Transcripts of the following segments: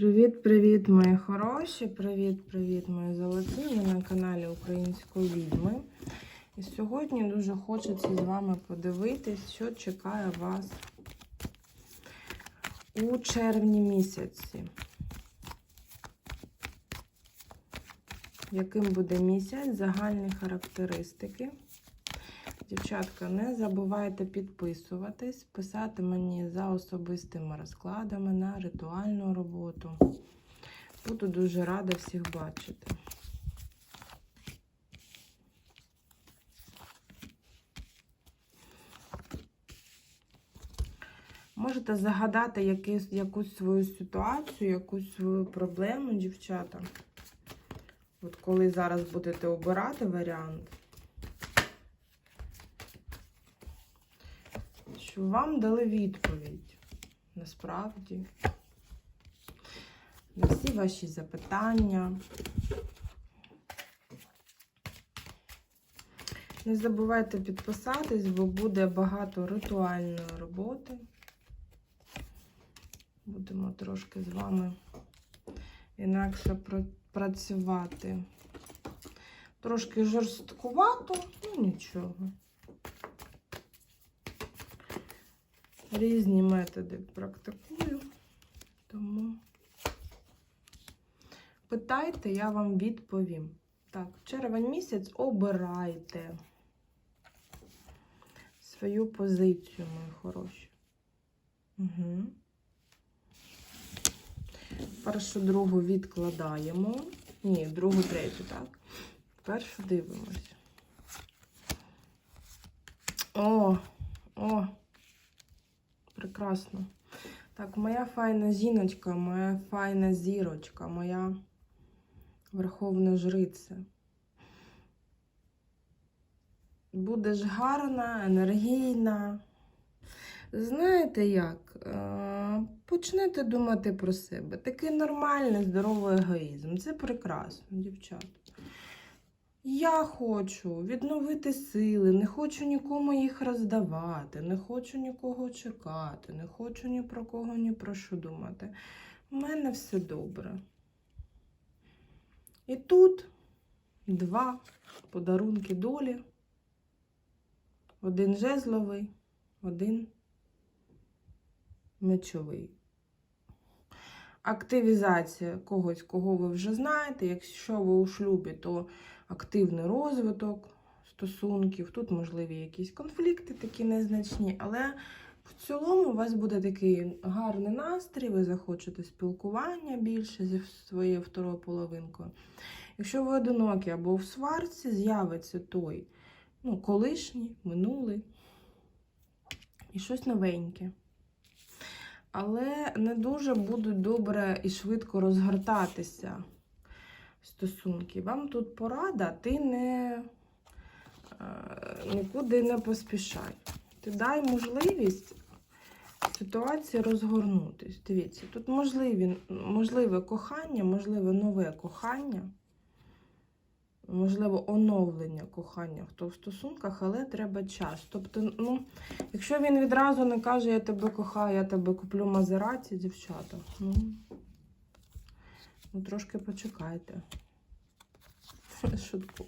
Привіт-привіт, мої хороші! Привіт-привіт, мої золоті! Ви на каналі Української відьми. І сьогодні дуже хочеться з вами подивитись, що чекає вас у червні місяці. Яким буде місяць, загальні характеристики. Дівчатка, не забувайте підписуватись, писати мені за особистими розкладами на ритуальну роботу. Буду дуже рада всіх бачити. Можете загадати якийсь, якусь свою ситуацію, якусь свою проблему, дівчата. От коли зараз будете обирати варіант. Що вам дали відповідь насправді на всі ваші запитання. Не забувайте підписатись, бо буде багато ритуальної роботи. Будемо трошки з вами інакше працювати. Трошки жорсткувато, ну нічого. Різні методи практикую, тому питайте, я вам відповім. Так, червень місяць обирайте свою позицію, мої хороші. Угу. Першу другу відкладаємо. Ні, другу, третю, так. Першу дивимось. О, о! Прекрасно. Так, моя файна жіночка, моя файна зірочка, моя верховна жриця. Будеш гарна, енергійна. Знаєте як? Е, почнете думати про себе. Такий нормальний, здоровий егоїзм. Це прекрасно, дівчата. Я хочу відновити сили, не хочу нікому їх роздавати, не хочу нікого чекати, не хочу ні про кого, ні про що думати. У мене все добре. І тут два подарунки долі. Один жезловий, один мечовий. Активізація когось, кого ви вже знаєте. Якщо ви у шлюбі, то активний розвиток стосунків. Тут можливі якісь конфлікти, такі незначні, але в цілому у вас буде такий гарний настрій, ви захочете спілкування більше зі своєю второю половинкою. Якщо ви одинокі або в сварці, з'явиться той ну, колишній, минулий і щось новеньке. Але не дуже будуть добре і швидко розгортатися стосунки. Вам тут порада, ти не е, нікуди не поспішай. Ти дай можливість ситуації розгорнутись. Дивіться, тут можливі, можливе кохання, можливе нове кохання, можливо, оновлення кохання хто в стосунках, але треба час. Тобто, ну, якщо він відразу не каже, я тебе кохаю, я тебе куплю Мазераті, дівчата, ну. Ну, трошки почекайте. Шутку.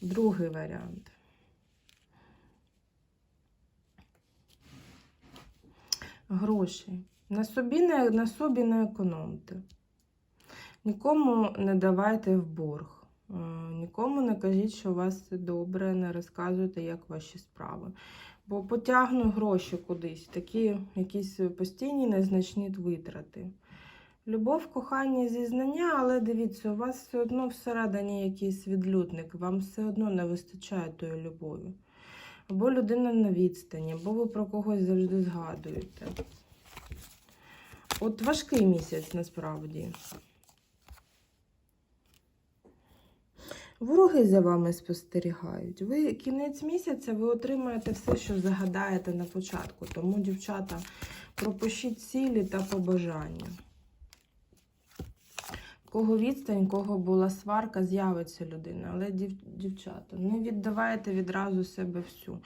Другий варіант. Гроші. На собі не, на собі не економте. Нікому не давайте в борг. Е, нікому не кажіть, що у вас все добре, не розказуйте, як ваші справи. Бо потягну гроші кудись, такі якісь постійні незначні витрати. Любов, кохання, зізнання, але дивіться, у вас все одно всередині якийсь відлюдник, вам все одно не вистачає тої любові. Або людина на відстані, або ви про когось завжди згадуєте. От важкий місяць насправді. Вороги за вами спостерігають. Ви кінець місяця ви отримаєте все, що загадаєте на початку. Тому, дівчата, пропишіть цілі та побажання кого відстань, кого була сварка, з'явиться людина. Але дів, дівчата, не віддавайте відразу себе всю.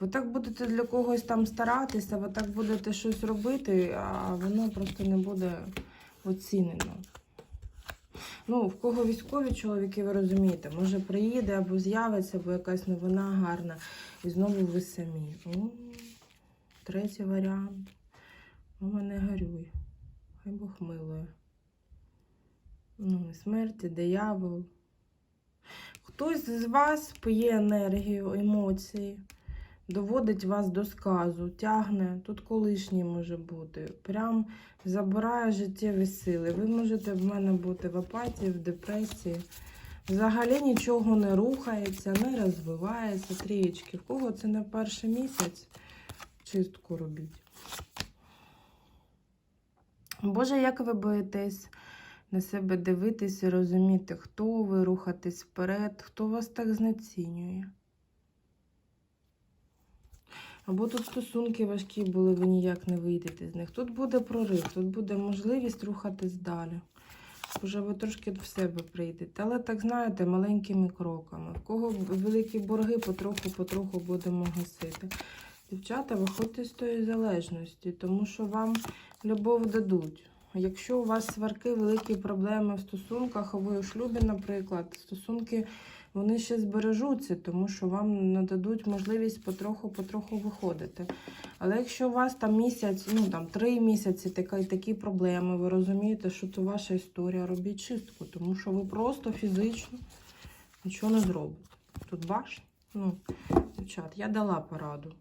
Ви так будете для когось там старатися, ви так будете щось робити, а воно просто не буде оцінено. Ну, в кого військові чоловіки, ви розумієте, може приїде або з'явиться, або якась новина гарна. І знову ви самі. О, третій варіант. Мама не горюй. Хай Бог милує. Ну, смерті, диявол. Хтось з вас п'є енергію, емоції, доводить вас до сказу, тягне, тут колишній може бути. Прям забирає життєві сили. Ви можете в мене бути в апатії, в депресії. Взагалі нічого не рухається, не розвивається. Трієчки. В кого це на перший місяць? Чистку робіть. Боже, як ви боїтесь на себе дивитись і розуміти, хто ви, рухатись вперед, хто вас так знецінює. Або тут стосунки важкі були, ви ніяк не вийдете з них. Тут буде прорив, тут буде можливість рухатись далі. Вже ви трошки в себе прийдете. Але так знаєте, маленькими кроками. В кого великі борги, потроху-потроху будемо гасити. Дівчата, виходьте з тої залежності, тому що вам любов дадуть. Якщо у вас сварки, великі проблеми в стосунках, а ви у шлюбі, наприклад, стосунки вони ще збережуться, тому що вам нададуть можливість потроху-потроху виходити. Але якщо у вас там місяць, ну там три місяці такі, такі проблеми, ви розумієте, що це ваша історія, робіть чистку, тому що ви просто фізично нічого не зробите. Тут ваш, ну, дівчат, я дала пораду.